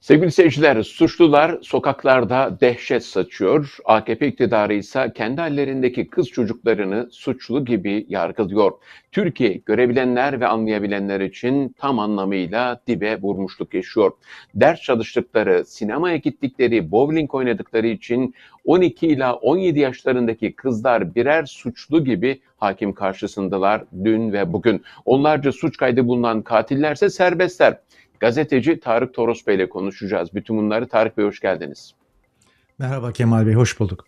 Sevgili seyirciler, suçlular sokaklarda dehşet saçıyor. AKP iktidarı ise kendi hallerindeki kız çocuklarını suçlu gibi yargılıyor. Türkiye görebilenler ve anlayabilenler için tam anlamıyla dibe vurmuşluk yaşıyor. Ders çalıştıkları, sinemaya gittikleri, bowling oynadıkları için 12 ila 17 yaşlarındaki kızlar birer suçlu gibi hakim karşısındalar dün ve bugün. Onlarca suç kaydı bulunan katillerse serbestler. Gazeteci Tarık Toros Bey ile konuşacağız. Bütün bunları Tarık Bey hoş geldiniz. Merhaba Kemal Bey, hoş bulduk.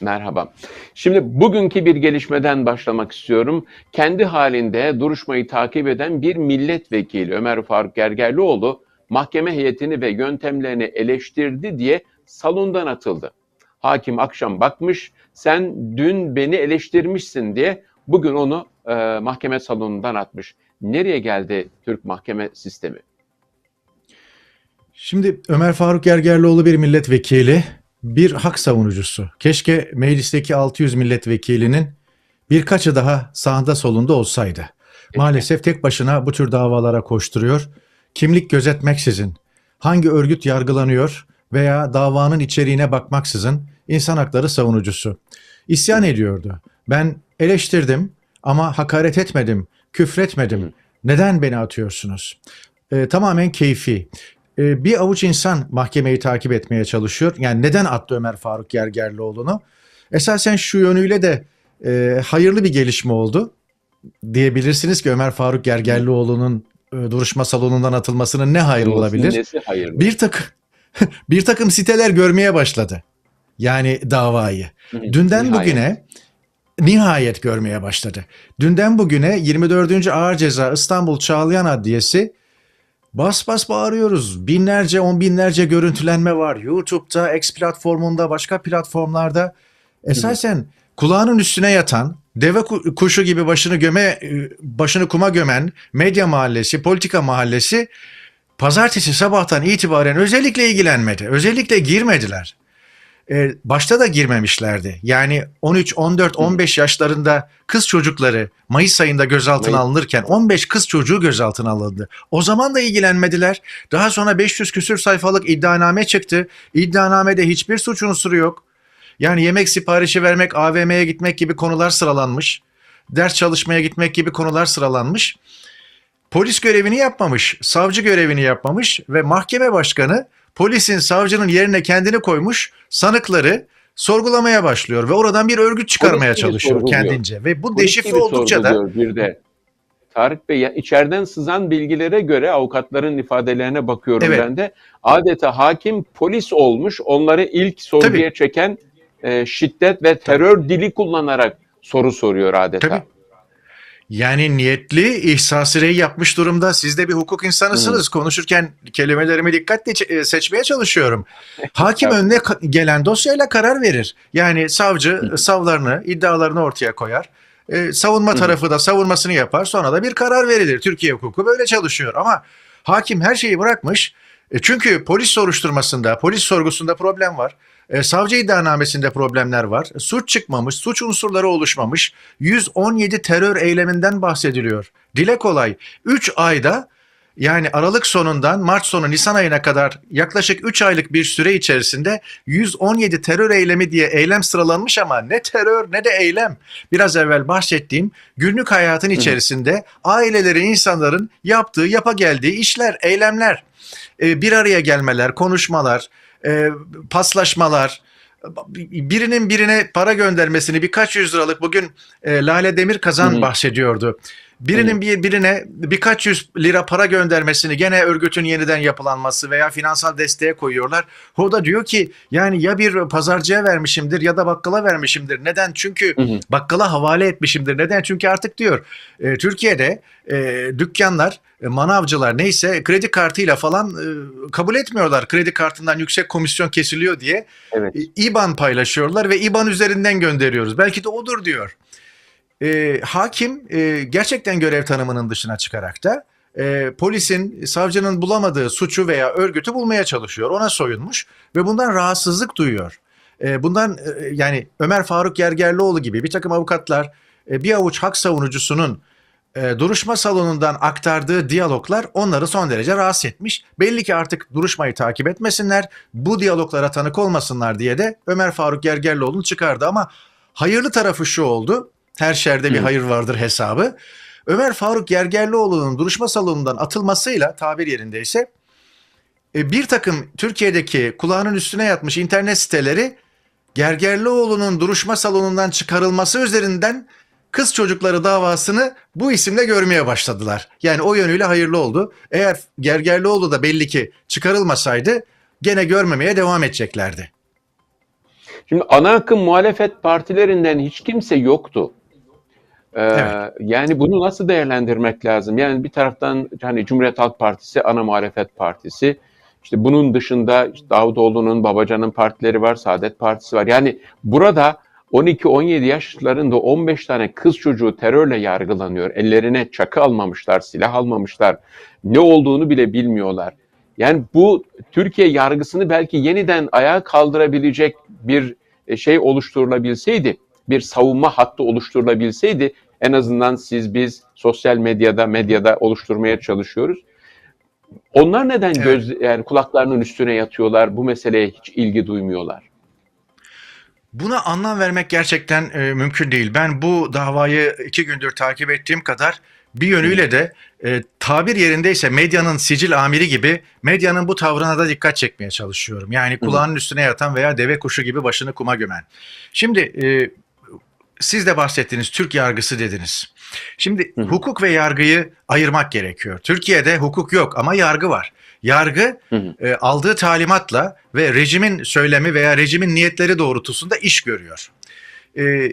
Merhaba. Şimdi bugünkü bir gelişmeden başlamak istiyorum. Kendi halinde duruşmayı takip eden bir milletvekili Ömer Faruk Gergerlioğlu mahkeme heyetini ve yöntemlerini eleştirdi diye salondan atıldı. Hakim akşam bakmış, sen dün beni eleştirmişsin diye bugün onu e, mahkeme salonundan atmış. Nereye geldi Türk mahkeme sistemi? Şimdi Ömer Faruk Gergerlioğlu bir milletvekili, bir hak savunucusu. Keşke meclisteki 600 milletvekilinin birkaçı daha sağında solunda olsaydı. Maalesef tek başına bu tür davalara koşturuyor. Kimlik gözetmeksizin, hangi örgüt yargılanıyor veya davanın içeriğine bakmaksızın insan hakları savunucusu. İsyan ediyordu. Ben eleştirdim ama hakaret etmedim, küfretmedim. Neden beni atıyorsunuz? Ee, tamamen keyfi. Ee, bir avuç insan mahkemeyi takip etmeye çalışıyor. Yani neden attı Ömer Faruk Gergerlioğlu'nu? Esasen şu yönüyle de e, hayırlı bir gelişme oldu. Diyebilirsiniz ki Ömer Faruk Gergerlioğlu'nun e, duruşma salonundan atılmasının ne hayrı olabilir? Hayırlı? Bir takım bir takım siteler görmeye başladı. Yani davayı. Dünden nihayet. bugüne nihayet görmeye başladı. Dünden bugüne 24. Ağır Ceza İstanbul Çağlayan Adliyesi bas bas bağırıyoruz. Binlerce on binlerce görüntülenme var. YouTube'da, X platformunda, başka platformlarda. Esasen kulağının üstüne yatan, deve ku- kuşu gibi başını göme e, başını kuma gömen medya mahallesi, politika mahallesi pazartesi sabahtan itibaren özellikle ilgilenmedi. Özellikle girmediler. Ee, başta da girmemişlerdi. Yani 13, 14, 15 yaşlarında kız çocukları Mayıs ayında gözaltına Mayıs. alınırken 15 kız çocuğu gözaltına alındı. O zaman da ilgilenmediler. Daha sonra 500 küsür sayfalık iddianame çıktı. İddianamede hiçbir suç unsuru yok. Yani yemek siparişi vermek, AVM'ye gitmek gibi konular sıralanmış. Ders çalışmaya gitmek gibi konular sıralanmış. Polis görevini yapmamış, savcı görevini yapmamış ve mahkeme başkanı polisin savcının yerine kendini koymuş sanıkları sorgulamaya başlıyor ve oradan bir örgüt çıkarmaya Polis çalışıyor kendince ve bu Polis deşifre oldukça da bir de. Tarık Bey ya içeriden sızan bilgilere göre avukatların ifadelerine bakıyorum Evet. ben de. Adeta hakim polis olmuş. Onları ilk sorguya Tabii. çeken e, şiddet ve terör dili kullanarak soru soruyor adeta. Tabii. Yani niyetli ihsasireyi yapmış durumda. Siz de bir hukuk insanısınız. Konuşurken kelimelerimi dikkatle e, seçmeye çalışıyorum. Hakim önüne gelen dosyayla karar verir. Yani savcı savlarını, iddialarını ortaya koyar. E, savunma tarafı da savunmasını yapar. Sonra da bir karar verilir. Türkiye hukuku böyle çalışıyor. Ama hakim her şeyi bırakmış. E, çünkü polis soruşturmasında, polis sorgusunda problem var. E, savcı iddianamesinde problemler var. Suç çıkmamış, suç unsurları oluşmamış. 117 terör eyleminden bahsediliyor. Dile kolay 3 ayda yani Aralık sonundan Mart sonu Nisan ayına kadar yaklaşık 3 aylık bir süre içerisinde 117 terör eylemi diye eylem sıralanmış ama ne terör ne de eylem. Biraz evvel bahsettiğim günlük hayatın içerisinde ailelerin, insanların yaptığı, yapa geldiği işler, eylemler, e, bir araya gelmeler, konuşmalar, e, paslaşmalar, birinin birine para göndermesini birkaç yüz liralık bugün e, Lale Demir Kazan Hı hı. bahsediyordu. Birinin bir birine birkaç yüz lira para göndermesini gene örgütün yeniden yapılanması veya finansal desteğe koyuyorlar. O da diyor ki yani ya bir pazarcıya vermişimdir ya da bakkala vermişimdir. Neden? Çünkü Hı hı. bakkala havale etmişimdir. Neden? Çünkü artık diyor e, Türkiye'de e, dükkanlar, e, manavcılar neyse kredi kartıyla falan e, kabul etmiyorlar. Kredi kartından yüksek komisyon kesiliyor diye Evet. e, IBAN paylaşıyorlar ve IBAN üzerinden gönderiyoruz. Belki de odur diyor. E, hakim e, gerçekten görev tanımının dışına çıkarak da e, polisin, savcının bulamadığı suçu veya örgütü bulmaya çalışıyor. Ona soyunmuş ve bundan rahatsızlık duyuyor. E, bundan e, yani Ömer Faruk Gergerlioğlu gibi bir takım avukatlar e, bir avuç hak savunucusunun e, duruşma salonundan aktardığı diyaloglar onları son derece rahatsız etmiş. Belli ki artık duruşmayı takip etmesinler, bu diyaloglara tanık olmasınlar diye de Ömer Faruk Gergerlioğlu'nu çıkardı ama hayırlı tarafı şu oldu. Her şerde bir hayır vardır hesabı. Ömer Faruk Gergerlioğlu'nun duruşma salonundan atılmasıyla tabir yerindeyse e, bir takım Türkiye'deki kulağının üstüne yatmış internet siteleri Gergerlioğlu'nun duruşma salonundan çıkarılması üzerinden kız çocukları davasını bu isimle görmeye başladılar. Yani o yönüyle hayırlı oldu. Eğer Gergerlioğlu da belli ki çıkarılmasaydı gene görmemeye devam edeceklerdi. Şimdi ana akım muhalefet partilerinden hiç kimse yoktu. Ee, Evet. Yani bunu nasıl değerlendirmek lazım? Yani bir taraftan hani Cumhuriyet Halk Partisi ana muhalefet partisi. İşte bunun dışında işte Davutoğlu'nun, Babacan'ın partileri var, Saadet Partisi var. Yani burada 12-17 yaşlarında 15 tane kız çocuğu terörle yargılanıyor. Ellerine çakı almamışlar, silah almamışlar. Ne olduğunu bile bilmiyorlar. Yani bu Türkiye yargısını belki yeniden ayağa kaldırabilecek bir e, şey oluşturulabilseydi, bir savunma hattı oluşturulabilseydi en azından siz biz sosyal medyada medyada oluşturmaya çalışıyoruz. Onlar neden Evet. göz yani kulaklarının üstüne yatıyorlar, bu meseleye hiç ilgi duymuyorlar? Buna anlam vermek gerçekten e, mümkün değil. Ben bu davayı iki gündür takip ettiğim kadar bir yönüyle de e, tabir yerindeyse medyanın sicil amiri gibi medyanın bu tavrına da dikkat çekmeye çalışıyorum. Yani kulağının üstüne yatan veya deve kuşu gibi başını kuma gömen. Şimdi e, siz de bahsettiğiniz Türk yargısı dediniz. Şimdi Hı hı. hukuk ve yargıyı ayırmak gerekiyor. Türkiye'de hukuk yok ama yargı var. Yargı Hı hı. e, aldığı talimatla ve rejimin söylemi veya rejimin niyetleri doğrultusunda iş görüyor. E,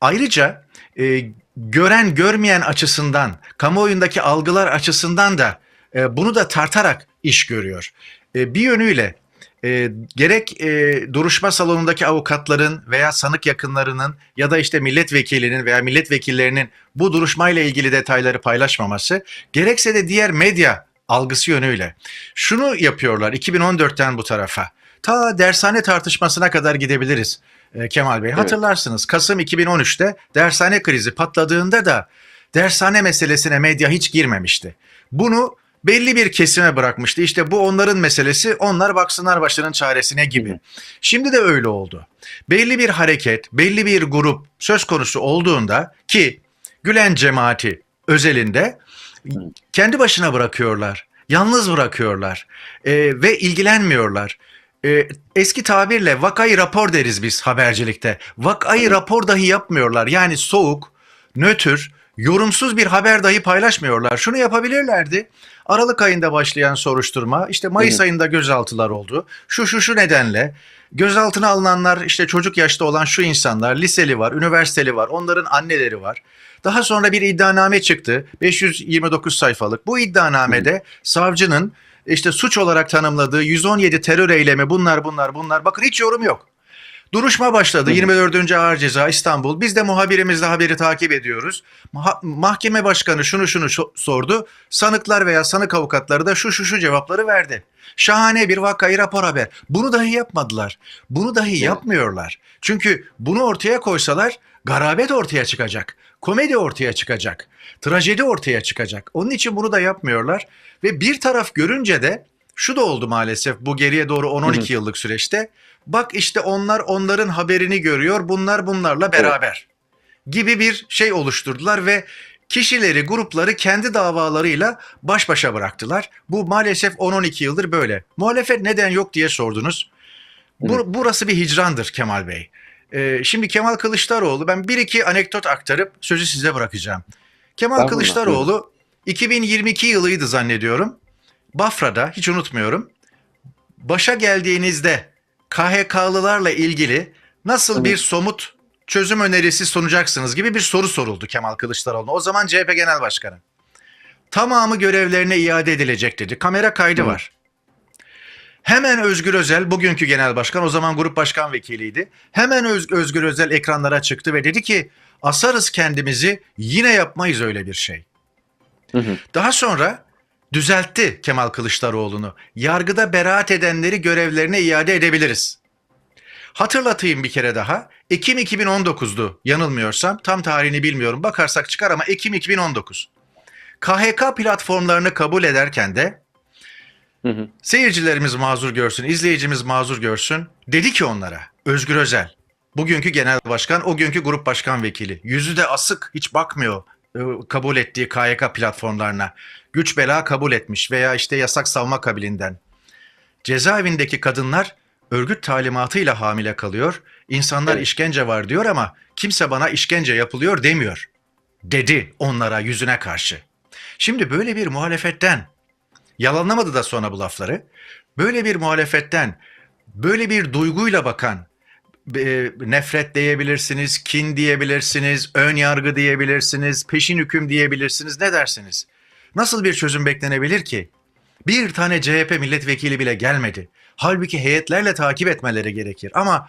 ayrıca e, gören görmeyen açısından, kamuoyundaki algılar açısından da e, bunu da tartarak iş görüyor. E, bir yönüyle e, gerek e, duruşma salonundaki avukatların veya sanık yakınlarının ya da işte milletvekilinin veya milletvekillerinin bu duruşmayla ilgili detayları paylaşmaması, gerekse de diğer medya algısı yönüyle. Şunu yapıyorlar 2014'ten bu tarafa. Ta dershane tartışmasına kadar gidebiliriz e, Kemal Bey. Evet. Hatırlarsınız Kasım 2013'te dershane krizi patladığında da dershane meselesine medya hiç girmemişti. Bunu belli bir kesime bırakmıştı. İşte bu onların meselesi, onlar baksınlar başının çaresine gibi. Şimdi de öyle oldu. Belli bir hareket, belli bir grup söz konusu olduğunda ki Gülen cemaati özelinde kendi başına bırakıyorlar. Yalnız bırakıyorlar e, ve ilgilenmiyorlar. E, eski tabirle vakayı rapor deriz biz habercilikte. Vakayı rapor dahi yapmıyorlar. Yani soğuk, nötr, yorumsuz bir haber dahi paylaşmıyorlar. Şunu yapabilirlerdi. Aralık ayında başlayan soruşturma, işte Mayıs Hı hı. ayında gözaltılar oldu. Şu şu şu nedenle gözaltına alınanlar işte çocuk yaşta olan şu insanlar, liseli var, üniversiteli var, onların anneleri var. Daha sonra bir iddianame çıktı. 529 sayfalık. Bu iddianamede savcının işte suç olarak tanımladığı 117 terör eylemi bunlar bunlar bunlar. Bakın hiç yorum yok. Duruşma başladı. Hı hı. 24. Ağır Ceza İstanbul. Biz de muhabirimizle haberi takip ediyoruz. Ma- mahkeme başkanı şunu şunu sordu. Sanıklar veya sanık avukatları da şu şu şu cevapları verdi. Şahane bir vakayı rapor haber. Bunu dahi yapmadılar. Bunu dahi Evet. yapmıyorlar. Çünkü bunu ortaya koysalar garabet ortaya çıkacak. Komedi ortaya çıkacak. Trajedi ortaya çıkacak. Onun için bunu da yapmıyorlar. Ve bir taraf görünce de şu da oldu maalesef bu geriye doğru 10-12 yıllık süreçte. Bak işte onlar onların haberini görüyor. Bunlar bunlarla beraber. Gibi bir şey oluşturdular ve kişileri, grupları kendi davalarıyla baş başa bıraktılar. Bu maalesef 10-12 yıldır böyle. Muhalefet neden yok diye sordunuz. Bu, burası bir hicrandır Kemal Bey. Ee, şimdi Kemal Kılıçdaroğlu ben bir iki anekdot aktarıp sözü size bırakacağım. Kemal Kılıçdaroğlu 2022 yılıydı zannediyorum. Bafra'da hiç unutmuyorum. Başa geldiğinizde KHK'lılarla ilgili nasıl Evet. bir somut çözüm önerisi sunacaksınız gibi bir soru soruldu Kemal Kılıçdaroğlu'na. O zaman CHP Genel Başkanı. Tamamı görevlerine iade edilecek dedi. Kamera kaydı var. Hemen Özgür Özel, bugünkü genel başkan, o zaman grup başkan vekiliydi. Hemen Öz- Özgür Özel ekranlara çıktı ve dedi ki asarız kendimizi yine yapmayız öyle bir şey. Hı hı. Daha sonra düzeltti Kemal Kılıçdaroğlu'nu. Yargıda beraat edenleri görevlerine iade edebiliriz. Hatırlatayım bir kere daha. Ekim 2019'du yanılmıyorsam. Tam tarihini bilmiyorum. Bakarsak çıkar ama Ekim 2019. KHK platformlarını kabul ederken de Hı hı. seyircilerimiz mazur görsün, izleyicimiz mazur görsün. Dedi ki onlara Özgür Özel, bugünkü genel başkan, o günkü grup başkan vekili. Yüzü de asık, hiç bakmıyor kabul ettiği KYK platformlarına. Güç bela kabul etmiş veya işte yasak savma kabilinden. Cezaevindeki kadınlar örgüt talimatıyla hamile kalıyor. İnsanlar Evet. işkence var diyor ama kimse bana işkence yapılıyor demiyor. Dedi onlara yüzüne karşı. Şimdi böyle bir muhalefetten yalanlamadı da sonra bu lafları. Böyle bir muhalefetten, böyle bir duyguyla bakan, nefret diyebilirsiniz, kin diyebilirsiniz, ön yargı diyebilirsiniz, peşin hüküm diyebilirsiniz. Ne dersiniz? Nasıl bir çözüm beklenebilir ki? Bir tane CHP milletvekili bile gelmedi. Halbuki heyetlerle takip etmeleri gerekir. Ama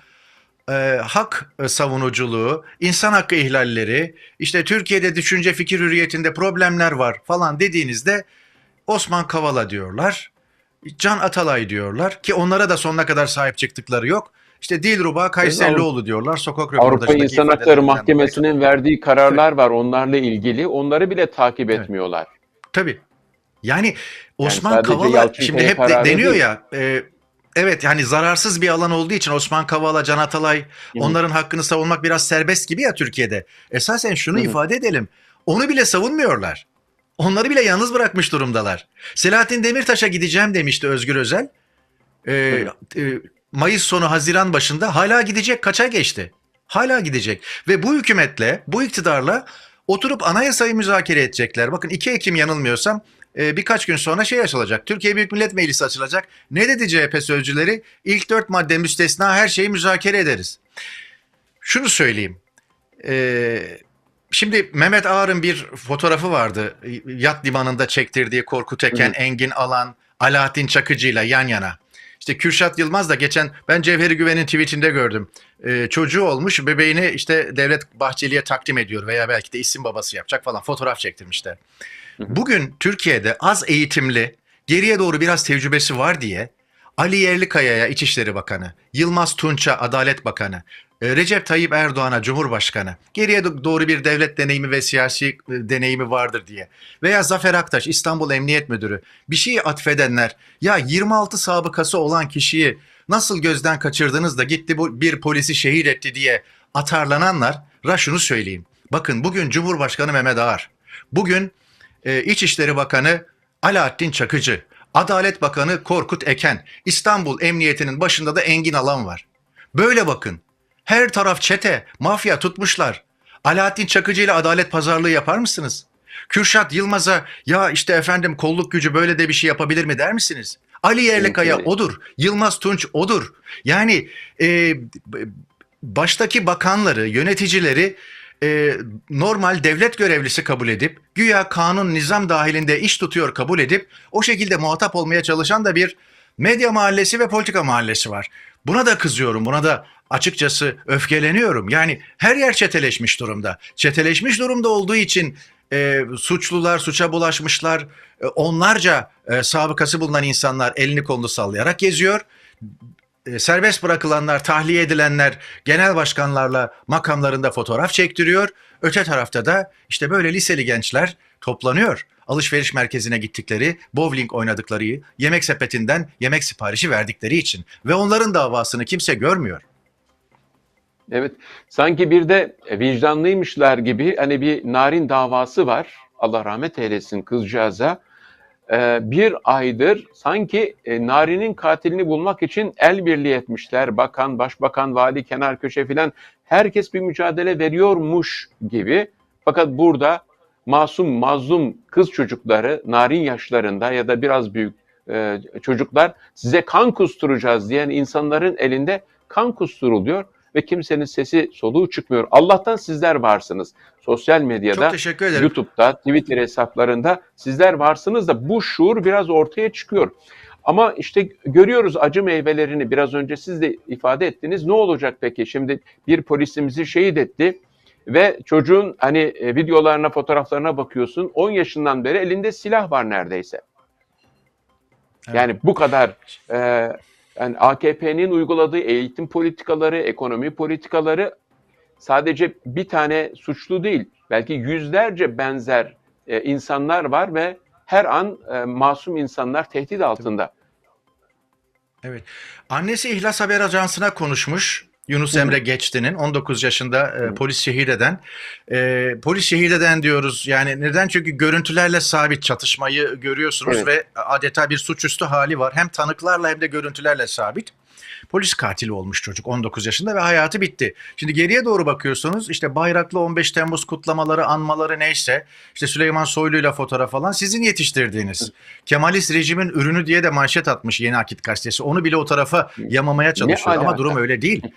e, hak savunuculuğu, insan hakkı ihlalleri, işte Türkiye'de düşünce fikir hürriyetinde problemler var falan dediğinizde Osman Kavala diyorlar. Can Atalay diyorlar ki onlara da sonuna kadar sahip çıktıkları yok. İşte Dilruba Kayserlioğlu diyorlar. Sokak Avrupa İnsan Hakları. Mahkemesi'nin verdiği kararlar var onlarla ilgili. Onları bile takip Evet. etmiyorlar. Tabii. Yani Osman sadece Kavala şimdi hep de- deniyor değil. ya e, evet yani zararsız bir alan olduğu için Osman Kavala, Can Atalay hı. onların hakkını savunmak biraz serbest gibi ya Türkiye'de. Esasen şunu Hı hı. ifade edelim. Onu bile savunmuyorlar. Onları bile yalnız bırakmış durumdalar. Selahattin Demirtaş'a gideceğim demişti Özgür Özel. E, e, Mayıs sonu Haziran başında hala gidecek kaça geçti? Hala gidecek. Ve bu hükümetle, bu iktidarla oturup anayasayı müzakere edecekler. Bakın 2 Ekim yanılmıyorsam e, birkaç gün sonra şey açılacak. Türkiye Büyük Millet Meclisi açılacak. Ne dedi CHP sözcüleri? İlk dört madde müstesna her şeyi müzakere ederiz. Şunu söyleyeyim. E, şimdi Mehmet Ağar'ın bir fotoğrafı vardı. Yat limanında çektirdiği Korkut Eken. Engin Alan, Alaaddin Çakıcı'yla yan yana. İşte Kürşat Yılmaz da geçen ben Cevheri Güven'in tweetinde gördüm. Ee, çocuğu olmuş bebeğini işte Devlet Bahçeli'ye takdim ediyor veya belki de isim babası yapacak falan fotoğraf çektirmişler. Bugün Türkiye'de az eğitimli, geriye doğru biraz tecrübesi var diye Ali Yerlikaya'ya İçişleri Bakanı, Yılmaz Tunç'a Adalet Bakanı, Recep Tayyip Erdoğan'a Cumhurbaşkanı, geriye do- doğru bir devlet deneyimi ve siyasi e, deneyimi vardır diye veya Zafer Aktaş İstanbul Emniyet Müdürü bir şeyi atfedenler ya 26 sabıkası olan kişiyi nasıl gözden kaçırdınız da gitti bu bir polisi şehit etti diye atarlananlar ra şunu söyleyeyim. Bakın bugün Cumhurbaşkanı Mehmet Ağar, bugün e, İçişleri Bakanı Alaaddin Çakıcı, Adalet Bakanı Korkut Eken, İstanbul Emniyeti'nin başında da Engin Alan var. Böyle bakın. Her taraf çete, mafya tutmuşlar. Alaaddin Çakıcı ile adalet pazarlığı yapar mısınız? Kürşat Yılmaz'a ya işte efendim kolluk gücü böyle de bir şey yapabilir mi der misiniz? Ali Yerlikaya odur. Yılmaz Tunç odur. Yani e, baştaki bakanları, yöneticileri e, normal devlet görevlisi kabul edip güya kanun nizam dahilinde iş tutuyor kabul edip o şekilde muhatap olmaya çalışan da bir medya mahallesi ve politika mahallesi var. Buna da kızıyorum, buna da açıkçası öfkeleniyorum. Yani her yer çeteleşmiş durumda. Çeteleşmiş durumda olduğu için e, suçlular, suça bulaşmışlar, e, onlarca e, sabıkası bulunan insanlar elini kolunu sallayarak geziyor. E, serbest bırakılanlar, tahliye edilenler genel başkanlarla makamlarında fotoğraf çektiriyor. Öte tarafta da işte böyle liseli gençler toplanıyor. Alışveriş merkezine gittikleri, bowling oynadıkları, yemek sepetinden yemek siparişi verdikleri için ve onların davasını kimse görmüyor. Evet. Sanki bir de vicdanlıymışlar gibi hani bir narin davası var. Allah rahmet eylesin kızcağıza. Ee, bir aydır sanki e, Nari'nin katilini bulmak için el birliği etmişler. Bakan, başbakan, vali, kenar köşe filan herkes bir mücadele veriyormuş gibi. Fakat burada masum, mazlum kız çocukları narin yaşlarında ya da biraz büyük e, çocuklar size kan kusturacağız diyen insanların elinde kan kusturuluyor ve kimsenin sesi soluğu çıkmıyor. Allah'tan sizler varsınız. Sosyal medyada. YouTube'da, Twitter hesaplarında sizler varsınız da bu şuur biraz ortaya çıkıyor. Ama işte görüyoruz acı meyvelerini biraz önce siz de ifade ettiniz. Ne olacak peki? Şimdi bir polisimizi şehit etti ve çocuğun hani e, videolarına, fotoğraflarına bakıyorsun. 10 yaşından beri elinde silah var neredeyse. Evet. Yani bu kadar e, Yani AKP'nin uyguladığı eğitim politikaları, ekonomi politikaları sadece bir tane suçlu değil. Belki yüzlerce benzer e, insanlar var ve her an e, masum insanlar tehdit altında. Annesi İhlas Haber Ajansı'na konuşmuş. Yunus. Emre Geçti'nin 19 yaşında e, polis şehit eden. E, polis şehit eden diyoruz. Yani neden? Çünkü görüntülerle sabit çatışmayı görüyorsunuz Evet. ve adeta bir suçüstü hali var. Hem tanıklarla hem de görüntülerle sabit. Polis katili olmuş çocuk 19 yaşında ve hayatı bitti. Şimdi geriye doğru bakıyorsunuz işte bayraklı 15 Temmuz kutlamaları, anmaları neyse işte Süleyman Soylu'yla fotoğraf falan sizin yetiştirdiğiniz. Kemalist rejimin ürünü diye de manşet atmış Yeni Akit gazetesi. Onu bile o tarafa yamamaya çalışıyor ama durum öyle değil.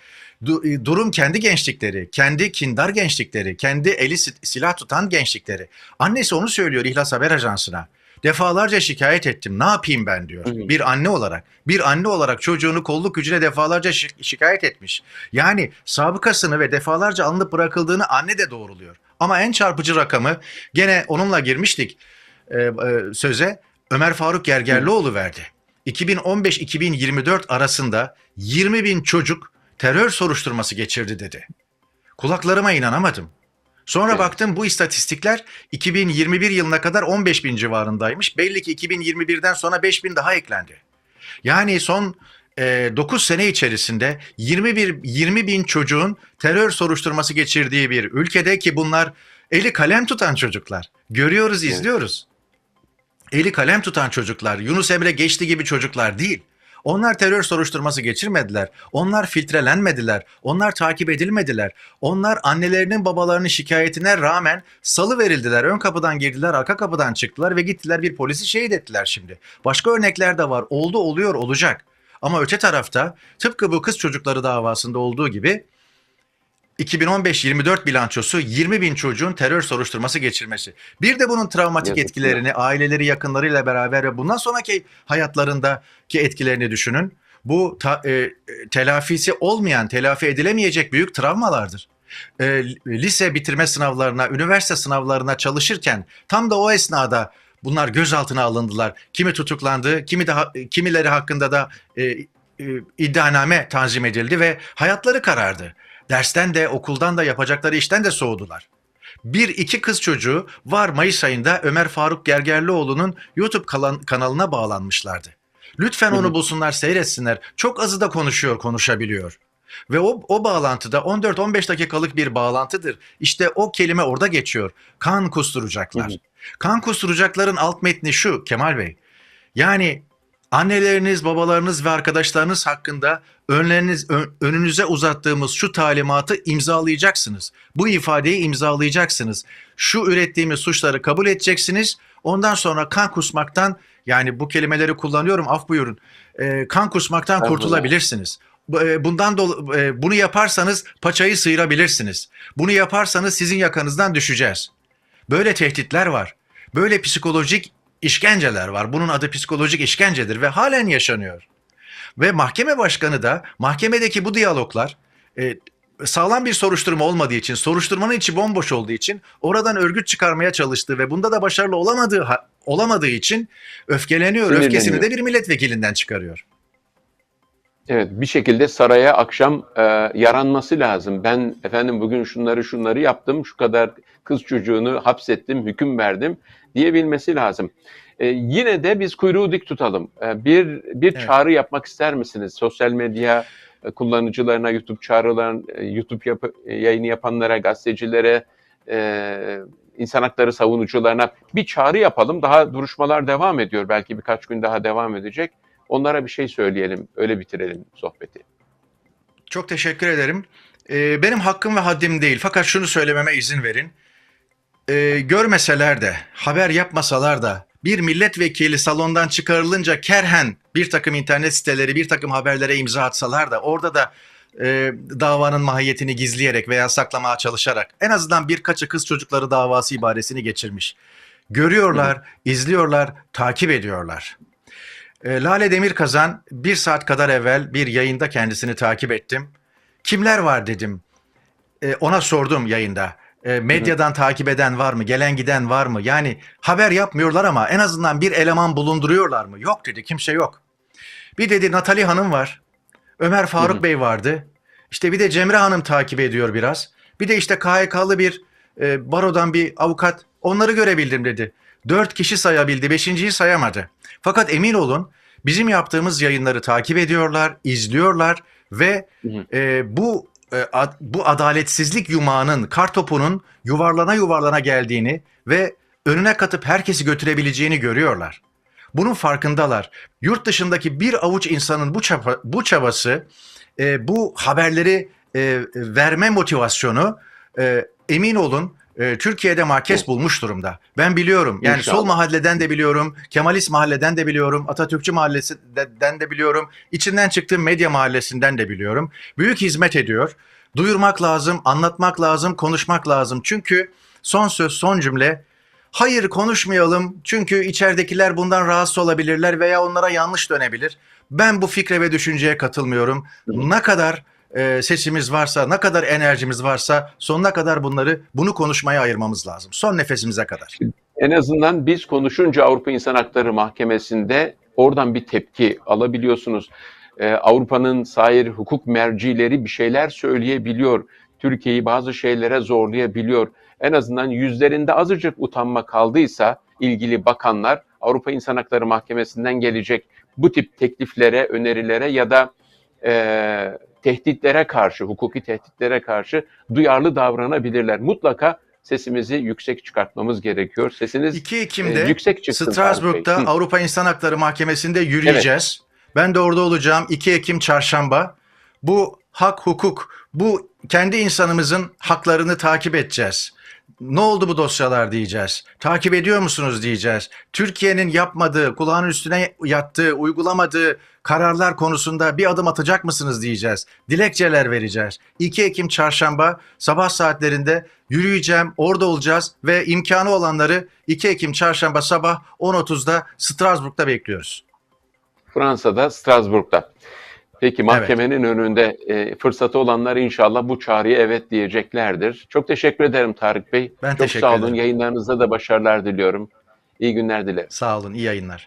Du- e, durum kendi gençlikleri, kendi kindar gençlikleri, kendi eli si- silah tutan gençlikleri. Annesi onu söylüyor İhlas Haber Ajansı'na. Defalarca şikayet ettim. Ne yapayım ben diyor. Hı hı. Bir anne olarak. Bir anne olarak çocuğunu kolluk gücüne defalarca şi- şikayet etmiş. Yani sabıkasını ve defalarca alınıp bırakıldığını anne de doğruluyor. Ama en çarpıcı rakamı gene onunla girmiştik e, e, söze Ömer Faruk Gergerlioğlu verdi. 2015-2024 arasında 20 bin çocuk terör soruşturması geçirdi dedi. Kulaklarıma inanamadım. Sonra Evet. baktım bu istatistikler 2021 yılına kadar 15 bin civarındaymış. Belli ki 2021'den sonra 5 bin daha eklendi. Yani son e, 9 sene içerisinde 21 20 bin çocuğun terör soruşturması geçirdiği bir ülkede ki bunlar eli kalem tutan çocuklar. Görüyoruz, Evet. izliyoruz. Eli kalem tutan çocuklar, Yunus Emre geçti gibi çocuklar değil. Onlar terör soruşturması geçirmediler. Onlar filtrelenmediler. Onlar takip edilmediler. Onlar annelerinin babalarının şikayetine rağmen salı verildiler. Ön kapıdan girdiler, arka kapıdan çıktılar ve gittiler bir polisi şehit ettiler şimdi. Başka örnekler de var. Oldu, oluyor, olacak. Ama öte tarafta tıpkı bu kız çocukları davasında olduğu gibi 2015-24 bilançosu 20 bin çocuğun terör soruşturması geçirmesi. Bir de bunun travmatik Yazık etkilerini aileleri yakınlarıyla beraber ve bundan sonraki hayatlarındaki etkilerini düşünün. Bu ta- e, telafisi olmayan, telafi edilemeyecek büyük travmalardır. E, lise bitirme sınavlarına, üniversite sınavlarına çalışırken tam da o esnada bunlar gözaltına alındılar. Kimi tutuklandı, kimi de kimileri hakkında da e, e, iddianame tanzim edildi ve hayatları karardı. Dersten de okuldan da yapacakları işten de soğudular. Bir iki kız çocuğu var Mayıs ayında Ömer Faruk Gergerlioğlu'nun YouTube kanalına bağlanmışlardı. Lütfen onu bulsunlar, seyretsinler. Çok azı da konuşuyor, konuşabiliyor. Ve o, o bağlantıda 14-15 dakikalık bir bağlantıdır. İşte o kelime orada geçiyor. Kan kusturacaklar. Kan kusturacakların alt metni şu Kemal Bey. Yani anneleriniz, babalarınız ve arkadaşlarınız hakkında önleriniz ön- önünüze uzattığımız şu talimatı imzalayacaksınız. Bu ifadeyi imzalayacaksınız. Şu ürettiğimiz suçları kabul edeceksiniz. Ondan sonra kan kusmaktan yani bu kelimeleri kullanıyorum af buyurun. Ee, kan kusmaktan kurtulabilirsiniz. E, Bundan dolu, e, bunu yaparsanız paçayı sıyırabilirsiniz. Bunu yaparsanız sizin yakanızdan düşeceğiz. Böyle tehditler var. Böyle psikolojik işkenceler var. Bunun adı psikolojik işkencedir ve halen yaşanıyor. Ve mahkeme başkanı da mahkemedeki bu diyaloglar e, sağlam bir soruşturma olmadığı için, soruşturmanın içi bomboş olduğu için oradan örgüt çıkarmaya çalıştığı ve bunda da başarılı olamadığı olamadığı için öfkeleniyor. Öfkesini de bir milletvekilinden çıkarıyor. Evet, bir şekilde saraya akşam e, yaranması lazım. Ben efendim bugün şunları şunları yaptım, şu kadar kız çocuğunu hapsettim, hüküm verdim diyebilmesi lazım. E, yine de biz kuyruğu dik tutalım. E, bir bir Evet. çağrı yapmak ister misiniz? Sosyal medya e, kullanıcılarına, YouTube çağrılarına, e, YouTube yap- e, yayını yapanlara, gazetecilere, e, insan hakları savunucularına bir çağrı yapalım. Daha duruşmalar devam ediyor. Belki birkaç gün daha devam edecek. Onlara bir şey söyleyelim, öyle bitirelim sohbeti. Çok teşekkür ederim. Ee, benim hakkım ve haddim değil. Fakat şunu söylememe izin verin. Ee, görmeseler de, haber yapmasalar da bir milletvekili salondan çıkarılınca kerhen bir takım internet siteleri, bir takım haberlere imza atsalar da orada da e, davanın mahiyetini gizleyerek veya saklamaya çalışarak en azından birkaçı kız çocukları davası ibaresini geçirmiş. Görüyorlar, izliyorlar, takip ediyorlar. E, Lale Demirkazan bir saat kadar evvel bir yayında kendisini takip ettim. Kimler var dedim. E, ona sordum yayında. E, medyadan takip eden var mı? Gelen giden var mı? Yani haber yapmıyorlar ama en azından bir eleman bulunduruyorlar mı? Yok dedi kimse yok. Bir dedi Natali Hanım var. Ömer Faruk Hı hı. Bey vardı. İşte bir de Cemre Hanım takip ediyor biraz. Bir de işte KHK'lı bir e, barodan bir avukat. Onları görebildim dedi. Dört kişi sayabildi. Beşinciyi sayamadı. Fakat emin olun bizim yaptığımız yayınları takip ediyorlar, izliyorlar ve Hı hı. e, bu bu adaletsizlik yumağının, kartopunun yuvarlana yuvarlana geldiğini ve önüne katıp herkesi götürebileceğini görüyorlar. Bunun farkındalar. Yurt dışındaki bir avuç insanın bu çaba, bu çabası, e, bu haberleri e, verme motivasyonu e, emin olun e, Türkiye'de markes bulmuş durumda. Ben biliyorum. Yani İnşallah. sol mahalleden de biliyorum, Kemalist mahalleden de biliyorum, Atatürkçü mahallesinden de biliyorum, içinden çıktığım medya mahallesinden de biliyorum. Büyük hizmet ediyor. Duyurmak lazım, anlatmak lazım, konuşmak lazım. Çünkü son söz, son cümle Hayır konuşmayalım çünkü içeridekiler bundan rahatsız olabilirler veya onlara yanlış dönebilir. Ben bu fikre ve düşünceye katılmıyorum. Ne kadar e, sesimiz varsa, ne kadar enerjimiz varsa sonuna kadar bunları bunu konuşmaya ayırmamız lazım. Son nefesimize kadar. En azından biz konuşunca Avrupa İnsan Hakları Mahkemesi'nde oradan bir tepki alabiliyorsunuz. Ee, Avrupa'nın sair hukuk mercileri bir şeyler söyleyebiliyor. Türkiye'yi bazı şeylere zorlayabiliyor. En azından yüzlerinde azıcık utanma kaldıysa ilgili bakanlar Avrupa İnsan Hakları Mahkemesi'nden gelecek bu tip tekliflere, önerilere ya da e, tehditlere karşı, hukuki tehditlere karşı duyarlı davranabilirler. Mutlaka sesimizi yüksek çıkartmamız gerekiyor. Sesiniz 2 e, Ekim'de yüksek çıksın. Strasbourg'da. Avrupa İnsan Hakları Mahkemesi'nde yürüyeceğiz. Ben de orada olacağım 2 Ekim çarşamba. Bu hak hukuk, bu kendi insanımızın haklarını takip edeceğiz. Ne oldu bu dosyalar diyeceğiz. Takip ediyor musunuz diyeceğiz. Türkiye'nin yapmadığı, kulağının üstüne yattığı, uygulamadığı kararlar konusunda bir adım atacak mısınız diyeceğiz. Dilekçeler vereceğiz. 2 Ekim çarşamba sabah saatlerinde yürüyeceğim, orada olacağız ve imkanı olanları 2 Ekim çarşamba sabah 10.30'da Strasbourg'da bekliyoruz. Fransa'da, Strasbourg'da. Peki mahkemenin önünde e, fırsatı olanlar inşallah bu çağrıya evet diyeceklerdir. Çok teşekkür ederim Tarık Bey. Ben Çok teşekkür sağ olun. ederim. Yayınlarınızda da başarılar diliyorum. İyi günler dilerim. Sağ olun, iyi yayınlar.